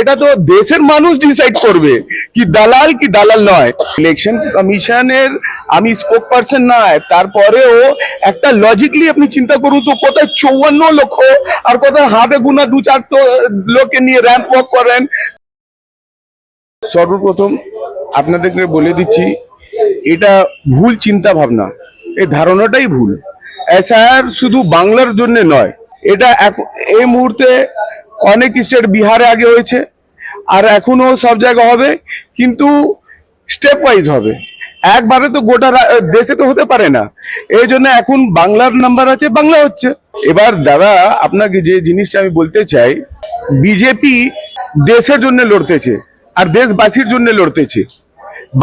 এটা তো দেশের মানুষ ডিসাইড করবে কি দালাল কি দালাল নয়। ইলেকশন কমিশনের আমি স্পোক পার্সন নয় তারপরেও একটা লজিকলি আপনি চিন্তা করুন তো কোথায় চৌয়ান্ন লক্ষ আর কোথায় হাতে গুনা দু চার লোককে নিয়ে র্যাম্প ওয়াক করেন। সর্বপ্রথম আপনাদেরকে বলে দিচ্ছি, এটা ভুল চিন্তা ভাবনা এই ধারণাটাই ভুল। এসআইআর শুধু বাংলার জন্য নয়, এটা এই মুহূর্তে অনেক স্টেট বিহারে আগে হয়েছে, আর এখনও সব জায়গা হবে, কিন্তু স্টেপ ওয়াইজ হবে। একবারে তো গোটা দেশে তো হতে পারে না। এই জন্য এখন বাংলার নাম্বার আছে, বাংলা হচ্ছে। এবার দাদা, আপনাকে যে জিনিসটা আমি বলতে চাই, বিজেপি দেশের জন্য লড়তেছে, আর দেশবাসীর জন্য লড়তেছে।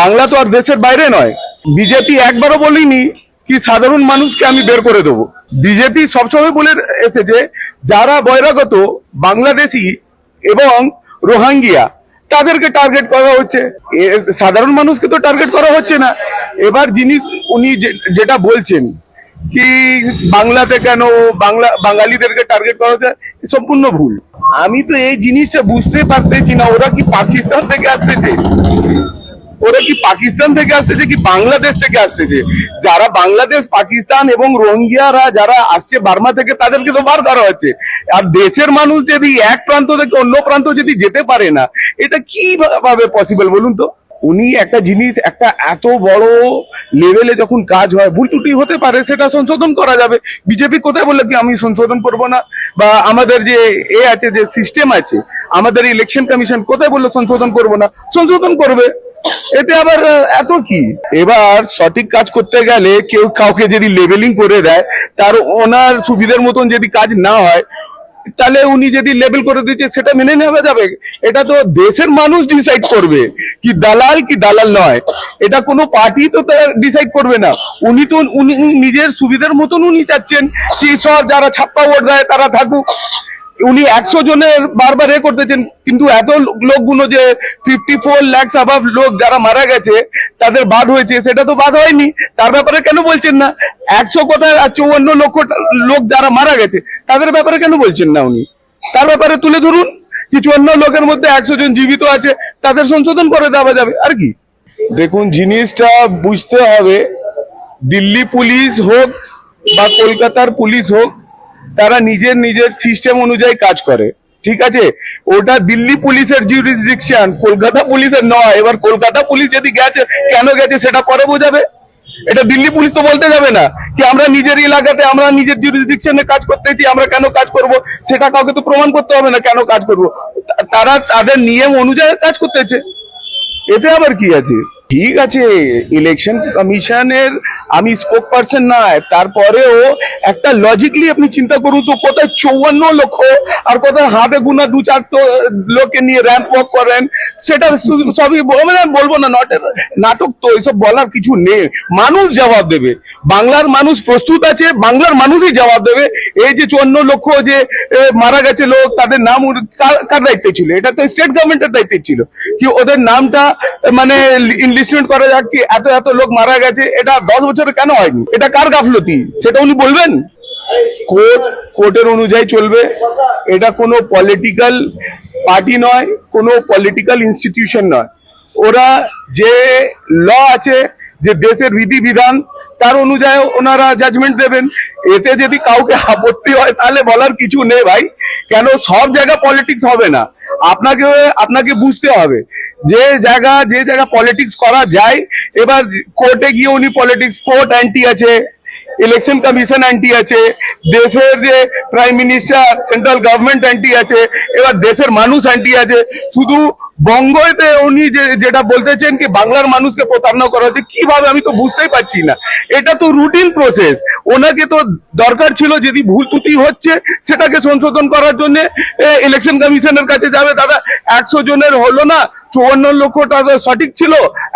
বাংলা তো আর দেশের বাইরে নয়। বিজেপি একবারও বলিনি কি সাধারণ মানুষকে আমি বের করে দেবো? বিজেপি সবসময় বলে এসেছে যারা বহিরাগত বাংলাদেশি এবং রোহাঙ্গিয়া, তাদেরকে টার্গেট করা হচ্ছে। সাধারণ মানুষকে তো টার্গেট করা হচ্ছে না। এবার জিনিস উনি যেটা বলছেন কি বাংলাতে কেন বাংলা, বাঙালিদেরকে টার্গেট করা হচ্ছে সম্পূর্ণ ভুল। আমি তো এই জিনিসটা বুঝতে পারতেছি না, ওরা কি পাকিস্তান থেকে আসতেছে? ওরা কি পাকিস্তান থেকে আসতেছে কি বাংলাদেশ থেকে আসতেছে যারা বাংলাদেশ, পাকিস্তান এবং রোহিঙ্গিয়ারা যারা আসছে বার্মা থেকে, তাদেরকে তো বার করা হচ্ছে। আর দেশের মানুষ যদি এক প্রান্ত থেকে অন্য প্রান্ত যদি যেতে পারে না, এটা কীভাবে পসিবল বলুন তো? উনি একটা জিনিস, একটা এত বড় লেভেলে যখন কাজ হয়, ভুল ত্রুটি হতে পারে, সেটা সংশোধন করা যাবে। বিজেপি কোথায় বলল কি, আমি সংশোধন করব না? বা আমাদের যে এ আছে, যে সিস্টেম আছে, আমাদের ইলেকশন কমিশন কোথায় বলল, সংশোধন করব না? সংশোধন করবে। এতে আবার এত কি? এবার সঠিক কাজ করতে গেলে কেউ কাউকে যদি লেবেলিং করে দেয়, তার ওনার সুবিধার মতন যদি কাজ না হয়, তাহলে উনি যদি লেবেল করে দিচ্ছে সেটা মেনে নেওয়া যাবে? এটা তো দেশের মানুষ ডিসাইড করবে, কি দালাল কি দালাল নয়। এটা কোনো পার্টি তো ডিসাইড করবে না। উনি তো উনি নিজের সুবিধার মতন উনি চাচ্ছেন, কি সব যারা ছাপ্পা ভোট দেয় তারা থাকুক। উনি একশো জনের বারবার এ করতেছেন, কিন্তু এত লোকগুলো যে ফিফটি ফোর ল্যাক্স অভাব লোক যারা মারা গেছে, তাদের বাদ হয়েছে, সেটা তো বাদ হয়নি। তার ব্যাপারে কেন বলছেন না? একশো কোথায় চৌয়ান্ন লক্ষ লোক যারা মারা গেছে, তাদের ব্যাপারে কেন বলছেন না উনি? তার ব্যাপারে তুলে ধরুন, কিছু অন্য লোকের মধ্যে একশো জন জীবিত আছে, তাদের সংশোধন করে দেওয়া যাবে, আর কি? দেখুন, জিনিসটা বুঝতে হবে, দিল্লি পুলিশ হোক বা কলকাতার পুলিশ হোক তারা নিজের নিজের সিস্টেম অনুযায়ী কাজ করে, ঠিক আছে? ওটা দিল্লি পুলিশের জুরিসডিকশন কলকাতা পুলিশের নয়। এবার কলকাতা পুলিশ যদি গেছে, কেন গেছে সেটা পরে বোঝাবে। এটা দিল্লি পুলিশ তো বলতে যাবে না কি আমরা নিজের এলাকাতে, আমরা নিজের জুরিসডিকশনে কাজ করতেছি আমরা কেন কাজ করব? সেটা কাউকে তো প্রমাণ করতে হবে না কেন কাজ করব। তারা তাদের নিয়ম অনুযায়ী কাজ করতেছে এতে আবার কি আছে? ঠিক আছে ইলেকশন কমিশনের আমি স্পোক পার্সন নয়, তারপরেও একটা লজিকলি আপনি চিন্তা করুন তো, কোথায় চৌয়ান্ন লক্ষ আর কোথায় হাতে গুনা দু চার লোককে নিয়ে র্যাম্প ওয়াক করেন, সেটা সবই বলব না নাটক তো, এসব বলার কিছু নেই। মানুষ জবাব দেবে, বাংলার মানুষ প্রস্তুত আছে, বাংলার মানুষই জবাব দেবে। এই যে চুয়ান্ন লক্ষ যে মারা গেছে লোক, তাদের নাম কার দায়িত্বে ছিল? এটা তো স্টেট গভর্নমেন্টের দায়িত্বে ছিল। কি ওদের নামটা মানে ইনলিস্টমেন্ট করা যাক কি এত এত লোক মারা গেছে, এটা দশ বছরে কেন হয়নি? এটা কার গাফলতি? সেটা উনি বলবেন? কোর্ট, কোর্টের অনুযায়ী চলবে। এটা কোনো পলিটিক্যাল পার্টি নয়, কোনো পলিটিক্যাল ইনস্টিটিউশন নয়। ওরা যে ল আছে যে দেশের বিধিবিধান, তার অনুযায়ী ওনারা জাজমেন্ট দেবেন। এতে যদি কাউকে আপত্তি হয়, তাহলে বলার কিছু নেই ভাই। কেন? সব জায়গা পলিটিক্স হবে না। আপনাকে আপনাকে বুঝতে হবে। যে জায়গা যে জায়গা পলিটিক্স করা যায়, এবার কোর্টে গিয়ে উনি পলিটিক্স কোর্ট অ্যান্টি আছে ইলেকশন কমিশন অ্যান্টি আছে, দেশের যে prime minister central government anti আছে, এবার দেশের মানুষ অ্যান্টি আছে। শুধু বঙ্গতে উনি যেটা বলতেছেন কি, বাংলার মানুষকে প্রতারণা করা হচ্ছে, কীভাবে আমি তো বুঝতেই পারছি না। এটা তো রুটিন প্রসেস ওনাকে তো দরকার ছিল যদি ভুল ত্রুটি হচ্ছে, সেটাকে সংশোধন করার জন্য ইলেকশন কমিশনের কাছে যাবে। দাদা, একশো জনের হলো না, চুয়ান্ন লক্ষ টাকা সঠিক ছিল,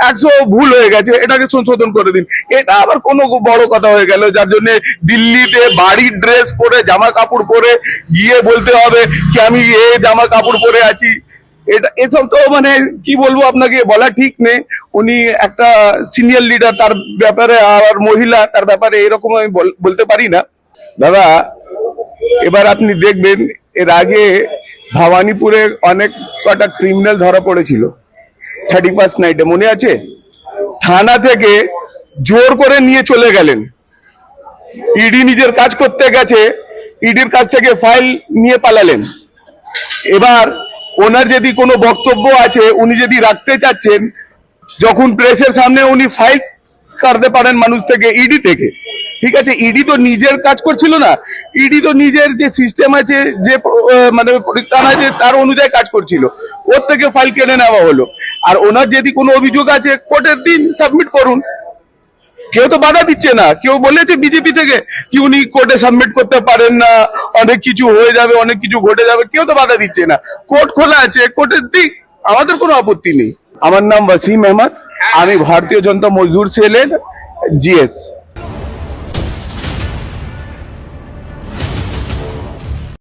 একশো ভুল হয়ে গেছে, এটাকে সংশোধন করে দিন। এটা আবার কোনো বড় কথা হয়ে গেল, যার জন্য দিল্লিতে বাড়ির ড্রেস পরে জামা কাপড় পরে, গিয়ে বলতে হবে কি, আমি এ জামা কাপড় পরে আছি। এটা এসব তো মানে কি বলব আপনাকে বলা ঠিক নেই। উনি একটা সিনিয়র লিডার তার ব্যাপারে আর মহিলা, তার ব্যাপারে এরকম আমি বল- বলতে পারি না। দাদা, এবার আপনি দেখবেন, এর আগে ভবানীপুরে অনেক কটা ক্রিমিনাল ধরা পড়েছিল। থার্টি ফার্স্ট নাইটে মনে আছে? থানা থেকে জোর করে নিয়ে চলে গেলেন। ইডি নিজের কাজ করতে গেছে ইডির কাছ থেকে ফাইল নিয়ে পালালেন। এবার ওনার যদি কোনো বক্তব্য আছে, উনি যদি রাখতে চাচ্ছেন, যখন প্রেসের সামনে উনি ফাইল কাটতে পারেন মানুষ থেকে ইডি থেকে। ঠিক আছে? ইডি তো নিজের কাজ করছিল না। ইডি তো নিজের যে সিস্টেম আছে, যে মানে পরিত্রাণ আছে, তার অনুযায়ী কাজ করছিল। ওর থেকে ফাইল কেনে নেওয়া হলো। আর ওনার যদি কোনো অভিযোগ আছে কোর্টের দিন সাবমিট করুন। কেউ তো বাধা দিচ্ছে না। কেউ বলেছে বিজেপি থেকে কি উনি কোর্টে সাবমিট করতে পারেন না, অনেক কিছু হয়ে যাবে, অনেক কিছু ঘটে যাবে, কেউ তো বাধা দিচ্ছে না। কোর্ট খোলা আছে কোর্টের দিক, আমাদের কোনো আপত্তি নেই। আমার নাম ওয়াসিম আহমদ, আমি ভারতীয় জনতা মজদুর সেলের জিএস।